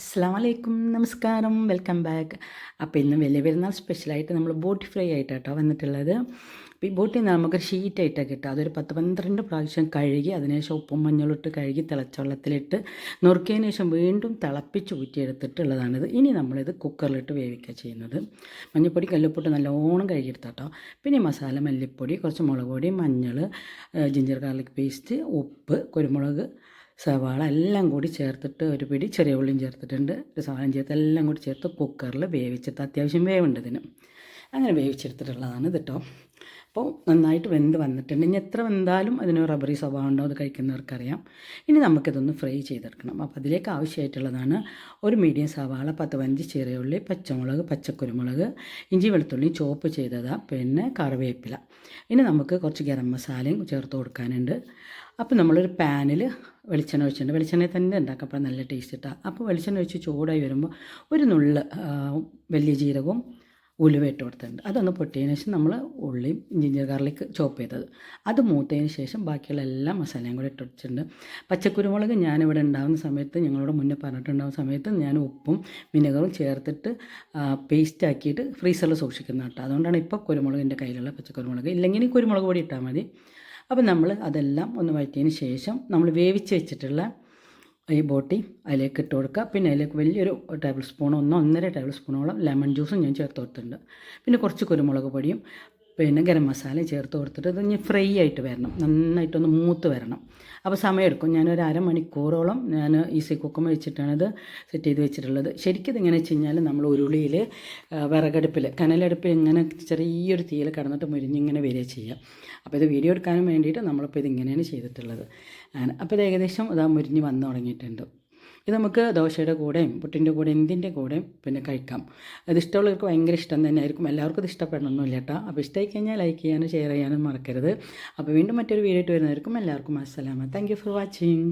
അസ്സാം വലൈക്കും നമസ്കാരം. Welcome back. അപ്പോൾ ഇന്ന് വലിയ പെരുന്നാൾ സ്പെഷ്യലായിട്ട് നമ്മൾ ബോട്ടി ഫ്രൈ ആയിട്ടാട്ടോ വന്നിട്ടുള്ളത്. അപ്പോൾ ഈ ബോട്ടി നമുക്ക് ഷീറ്റായിട്ടാണ് കിട്ടുക. അതൊരു പത്ത് പന്ത്രണ്ട് പ്രാവശ്യം കഴുകി അതിനുശേഷം ഉപ്പും മഞ്ഞളിട്ട് കഴുകി തിളച്ച വെള്ളത്തിലിട്ട് നുറുക്കിയതിന് ശേഷം വീണ്ടും തിളപ്പിച്ച് ഊറ്റിയെടുത്തിട്ടുള്ളതാണിത്. ഇനി നമ്മളിത് കുക്കറിലിട്ട് വേവിക്കുക ചെയ്യുന്നത്. മഞ്ഞൾപ്പൊടി കല്ലുപ്പൊട്ട് നല്ലോണം കഴുകിയെടുത്താട്ടോ. പിന്നെ മസാല മല്ലിപ്പൊടി കുറച്ച് മുളക് പൊടി മഞ്ഞൾ ജിഞ്ചർ ഗാർലിക് പേസ്റ്റ് ഉപ്പ് കുരുമുളക് സവാള എല്ലാം കൂടി ചേർത്തിട്ട് ഒരു പിടി ചെറിയ ഉള്ളിയും ചേർത്തിട്ടുണ്ട്. ഒരു സവാളയും ചേർത്ത് എല്ലാം കൂടി ചേർത്ത് കുക്കറിൽ വേവിച്ചിട്ട് അത്യാവശ്യം വേവുണ്ട് ഇതിന്. അങ്ങനെ വേവിച്ചെടുത്തിട്ടുള്ളതാണ് ഇത് കേട്ടോ അപ്പോൾ നന്നായിട്ട് വെന്ത് വന്നിട്ടുണ്ട്. ഇനി എത്ര വെന്താലും അതിന് റബ്ബറി സ്വഭാവം ഉണ്ടോ അത് കഴിക്കുന്നവർക്കറിയാം. ഇനി നമുക്കിതൊന്ന് ഫ്രൈ ചെയ്തെടുക്കണം. അപ്പോൾ അതിലേക്ക് ആവശ്യമായിട്ടുള്ളതാണ് ഒരു മീഡിയം സവാള പത്ത് പഞ്ച് ചെറിയ ഉള്ളി പച്ചമുളക് പച്ചക്കുരുമുളക് ഇഞ്ചി വെളുത്തുള്ളി ചോപ്പ് ചെയ്തതാ പിന്നെ കറിവേപ്പില. ഇനി നമുക്ക് കുറച്ച് ഗരം മസാലയും ചേർത്ത് കൊടുക്കാനുണ്ട്. അപ്പോൾ നമ്മളൊരു പാനിൽ വെളിച്ചെണ്ണ ഒഴിച്ചിട്ടുണ്ട്. വെളിച്ചെണ്ണ തന്നെ ഉണ്ടാക്കാം. അപ്പോൾ നല്ല ടേസ്റ്റ് ഇട്ടാണ് അപ്പോൾ വെളിച്ചെണ്ണ ഒഴിച്ച് ചൂടായി വരുമ്പോൾ ഒരു നുള്ള് വലിയ ജീരകവും ഉലുവ ഇട്ട് കൊടുത്തിട്ടുണ്ട്. അതൊന്ന് പൊട്ടിയതിന് ശേഷം നമ്മൾ ഉള്ളിയും ജിഞ്ചർ ഗാർലിക് ചോപ്പ് ചെയ്തത്. അത് മൂത്തതിന് ശേഷം ബാക്കിയുള്ള എല്ലാ മസാലയും കൂടെ ഇട്ട് വെച്ചിട്ടുണ്ട് പച്ചക്കുരുമുളക് ഞാനിവിടെ ഉണ്ടാകുന്ന സമയത്ത് ഞങ്ങളോട് മുന്നേ പറഞ്ഞിട്ടുണ്ടാകുന്ന സമയത്ത് ഞാൻ ഉപ്പും വിനെഗറും ചേർത്തിട്ട് പേസ്റ്റ് ആക്കിയിട്ട് ഫ്രീസറിൽ സൂക്ഷിക്കുന്ന കേട്ടോ. അതുകൊണ്ടാണ് ഇപ്പോൾ കുരുമുളക് എന്റെ കയ്യിലുള്ള പച്ചക്കുരുമുളക്. ഇല്ലെങ്കിൽ കുരുമുളക് പൊടി ഇട്ടാൽ മതി. അപ്പോൾ നമ്മൾ അതെല്ലാം ഒന്ന് വഴറ്റിയതിന് ശേഷം നമ്മൾ വേവിച്ച് വെച്ചിട്ടുള്ള ഈ ബോട്ടി അതിലേക്ക് ഇട്ട് കൊടുക്കുക. പിന്നെ അതിലേക്ക് വലിയൊരു ടേബിൾ സ്പൂൺ ഒന്നോ ഒന്നര ടേബിൾ സ്പൂണോളം ലെമൺ ജ്യൂസും ഞാൻ ചേർത്ത് കൊടുത്തിട്ടുണ്ട്. പിന്നെ കുറച്ച് കുരുമുളക് പൊടിയും പിന്നെ ഗരം മസാല ചേർത്ത് കൊടുത്തിട്ട് ഇത് ഫ്രൈ ആയിട്ട് വരണം. നന്നായിട്ടൊന്ന് മൂത്ത് വരണം. അപ്പോൾ സമയമെടുക്കും. ഞാനൊരു അരമണിക്കൂറോളം ഞാൻ ഈസി കുക്കം വെച്ചിട്ടാണ് സെറ്റ് ചെയ്ത് വെച്ചിട്ടുള്ളത്. ശരിക്കും ഇതെങ്ങനെ വെച്ച് കഴിഞ്ഞാൽ നമ്മൾ ഉരുളിയിൽ വിറകടുപ്പിൽ കനലടുപ്പിൽ ഇങ്ങനെ ചെറിയൊരു തീയിൽ കടന്നിട്ട് മുരിഞ്ഞിങ്ങനെ വരിക ചെയ്യുക അപ്പോൾ ഇത് വീഡിയോ എടുക്കാനും വേണ്ടിയിട്ട് നമ്മളിപ്പോൾ ഇതിങ്ങനെയാണ് ചെയ്തിട്ടുള്ളത്. അപ്പോൾ ഇത് ഏകദേശം ഇതാ മുരിഞ്ഞ് വന്നു തുടങ്ങിയിട്ടുണ്ട്. ഇത് നമുക്ക് ദോശയുടെ കൂടെയും പുട്ടിന്റെ കൂടെ എന്തിന്റെ കൂടെയും പിന്നെ കഴിക്കാം. അത് ഇഷ്ടമുള്ളവർക്ക് ഭയങ്കര ഇഷ്ടം തന്നെ ആയിരിക്കും എല്ലാവർക്കും ഇത് ഇഷ്ടപ്പെടണമെന്നില്ല കേട്ടോ. അപ്പോൾ ഇഷ്ടമായി കഴിഞ്ഞാൽ ലൈക്ക് ചെയ്യാനും ഷെയർ ചെയ്യാനും മറക്കരുത്. അപ്പോൾ വീണ്ടും മറ്റൊരു വീഡിയോ ആയിട്ട് വരുന്നവർക്കും എല്ലാവർക്കും അസ്സലാമ താങ്ക് ഫോർ വാച്ചിങ്